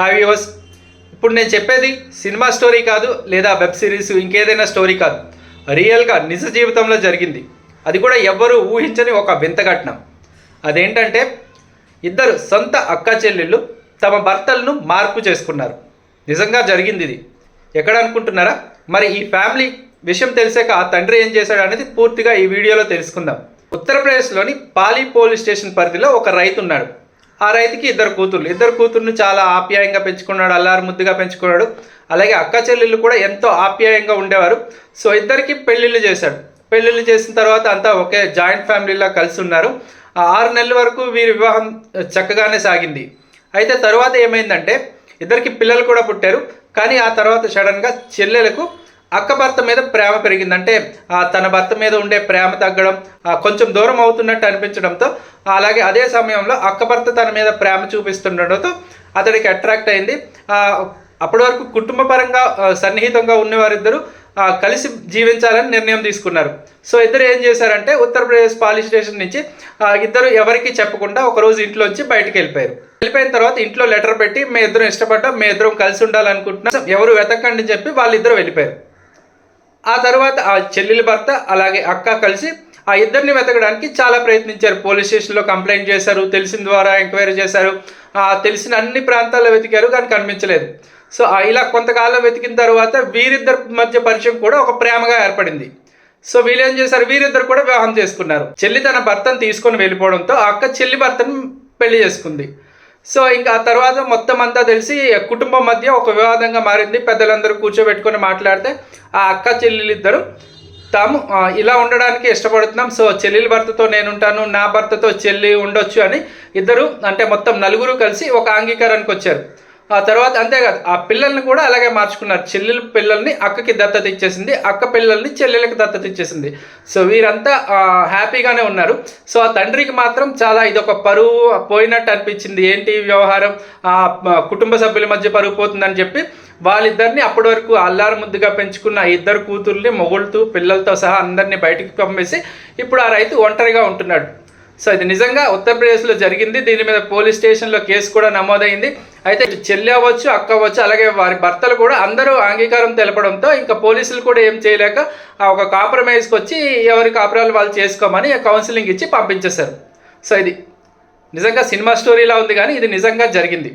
Hi viewers ఇప్పుడు నేను చెప్పేది సినిమా స్టోరీ కాదు లేదా వెబ్ సిరీస్ ఇంకేదైనా స్టోరీ కాదు. రియల్గా నిజ జీవితంలో జరిగింది. అది కూడా ఎవ్వరూ ఊహించని ఒక వింత ఘటన అదేంటంటే ఇద్దరు సొంత అక్క చెల్లెళ్ళు తమ భర్తలను మార్పు చేసుకున్నారు. నిజంగా జరిగింది ఇది. ఎక్కడ అనుకుంటున్నారా? మరి ఈ ఫ్యామిలీ విషయం తెలిసాక ఆ తండ్రి ఏం చేశాడు అనేది పూర్తిగా ఈ వీడియోలో తెలుసుకుందాం. ఉత్తరప్రదేశ్లోని పాలి పోలీస్ స్టేషన్ పరిధిలో ఒక రైతు ఉన్నాడు. ఆ రైతుకి ఇద్దరు కూతుర్లు. ఇద్దరు కూతుర్ని చాలా ఆప్యాయంగా పెంచుకున్నాడు అల్లారు ముద్దుగా పెంచుకున్నాడు. అలాగే అక్క చెల్లెళ్ళు కూడా ఎంతో ఆప్యాయంగా ఉండేవారు. సో ఇద్దరికి పెళ్ళిళ్ళు చేశాడు. పెళ్ళిళ్ళు చేసిన తర్వాత అంతా ఒకే జాయింట్ ఫ్యామిలీలా కలిసి ఉన్నారు. ఆ ఆరు నెలల వరకు వీరి వివాహం చక్కగానే సాగింది. అయితే తర్వాత ఏమైందంటే ఇద్దరికి పిల్లలు కూడా పుట్టారు. కానీ ఆ తర్వాత సడన్గా చెల్లెలకు అక్క భర్త మీద ప్రేమ పెరిగింది అంటే తన భర్త మీద ఉండే ప్రేమ తగ్గడం కొంచెం దూరం అవుతున్నట్టు అనిపించడంతో అలాగే అదే సమయంలో అక్క భర్త తన మీద ప్రేమ చూపిస్తుండడంతో అతడికి అట్రాక్ట్ అయింది. అప్పటి వరకు కుటుంబ పరంగా సన్నిహితంగా ఉన్నవారిద్దరూ కలిసి జీవించాలని నిర్ణయం తీసుకున్నారు. సో ఇద్దరు ఏం చేశారంటే ఉత్తరప్రదేశ్ పాలిస్ స్టేషన్ నుంచి ఇద్దరు ఎవరికి చెప్పకుండా ఒకరోజు ఇంట్లోంచి బయటకు వెళ్ళిపోయారు. వెళ్ళిపోయిన తర్వాత ఇంట్లో లెటర్ పెట్టి మీ ఇద్దరం ఇష్టపడ్డం మీ ఇద్దరం కలిసి ఉండాలనుకుంటున్నాం ఎవరు వెతకండి చెప్పి వాళ్ళిద్దరూ వెళ్ళిపోయారు. ఆ తర్వాత ఆ చెల్లెలి భర్త అలాగే అక్క కలిసి ఆ ఇద్దరిని వెతకడానికి చాలా ప్రయత్నించారు. పోలీస్ స్టేషన్లో కంప్లైంట్ చేశారు తెలిసిన ద్వారా ఎంక్వైరీ చేశారు. ఆ తెలిసిన అన్ని ప్రాంతాల్లో వెతికారు కానీ కనిపించలేదు. సో ఇలా కొంతకాలం వెతికిన తర్వాత వీరిద్దరి మధ్య పరిచయం కూడా ఒక ప్రేమగా ఏర్పడింది. సో వీళ్ళు ఏం చేశారు? వీరిద్దరు కూడా వివాహం చేసుకున్నారు. చెల్లి తన భర్తను తీసుకొని వెళ్ళిపోవడంతో అక్క చెల్లి భర్తను పెళ్ళి చేసుకుంది. సో ఇంకా ఆ తర్వాత మొత్తం అంతా తెలిసి కుటుంబం మధ్య ఒక వివాదంగా మారింది. పెద్దలందరూ కూర్చోబెట్టుకొని మాట్లాడితే ఆ అక్క చెల్లెలు ఇద్దరు తాము ఇలా ఉండడానికి ఇష్టపడుతున్నాం. సో చెల్లెల భర్తతో నేను ఉంటాను నా భర్తతో చెల్లి ఉండొచ్చు అని ఇద్దరు అంటే మొత్తం నలుగురు కలిసి ఒక అంగీకారానికి వచ్చారు. ఆ తర్వాత అంతేకాదు ఆ పిల్లల్ని కూడా అలాగే మార్చుకున్నారు. చెల్లెల పిల్లల్ని అక్కకి దత్తత ఇచ్చేసింది అక్క పిల్లల్ని చెల్లెలకి దత్తత ఇచ్చేసింది సో వీరంతా హ్యాపీగానే ఉన్నారు. సో ఆ తండ్రికి మాత్రం చాలా ఇది ఒక పరువు పోయినట్టు అనిపించింది. ఏంటి వ్యవహారం? ఆ కుటుంబ సభ్యుల మధ్య పరుగు పోతుందని చెప్పి వాళ్ళిద్దరిని అప్పటి వరకు అల్లారు ముద్దుగా పెంచుకున్న ఆ ఇద్దరు కూతుర్ని మొగుళ్ళతో పిల్లలతో సహా అందరినీ బయటికి పంపేసి ఇప్పుడు ఆ రైతు ఒంటరిగా ఉంటున్నాడు. సో ఇది నిజంగా ఉత్తరప్రదేశ్లో జరిగింది. దీని మీద పోలీస్ స్టేషన్లో కేసు కూడా నమోదైంది. అయితే చెల్లి అవ్వచ్చు అక్క అవ్వచ్చు అలాగే వారి భర్తలు కూడా అందరూ అంగీకారం తెలపడంతో ఇంకా పోలీసులు కూడా ఏం చేయలేక ఆ ఒక కాంప్రమైజ్కి వచ్చి ఎవరి కాపురాలు వాళ్ళు చేసుకోమని కౌన్సిలింగ్ ఇచ్చి పంపించేశారు. సో ఇది నిజంగా సినిమా స్టోరీలా ఉంది కానీ ఇది నిజంగా జరిగింది.